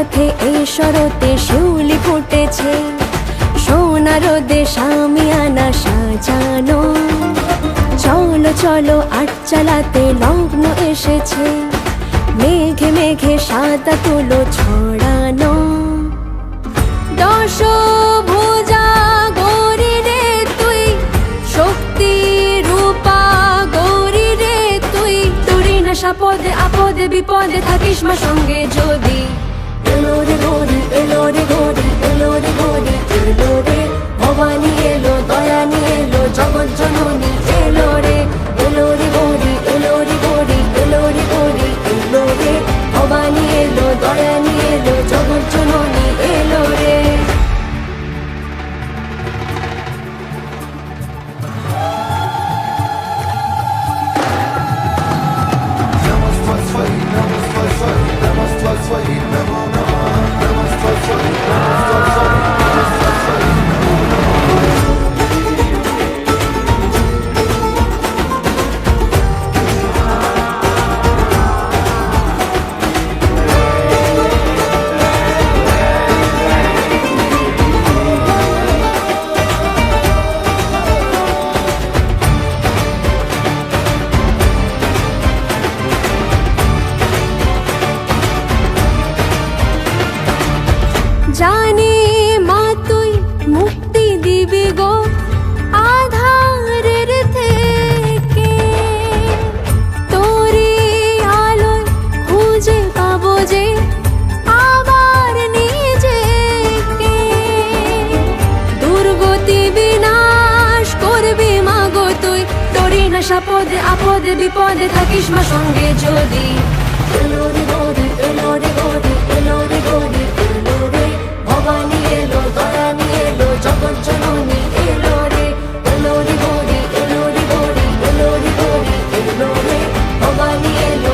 পথে এই শরতে শিউলি ফুটেছে। সোনার দেশ আমি আনা সাজানো। চলো চলো, আট চালাতে লগ্ন এসেছে। মেঘে মেঘে সাদা তুলো ছড়ানো। দশ ভুজা গৌরী রে তুই, শক্তি রূপা গৌরী রে তুই। তুরি না সাপদে, আপদে, বিপদে থাকিস মা সঙ্গে যদি। খোঁজে আপদে, বিপদে থাকিস মা সঙ্গে যদি। এলোরে ভবানী এলো দয়া নিয়ে এলো, জগৎ জননী ভবানী এলো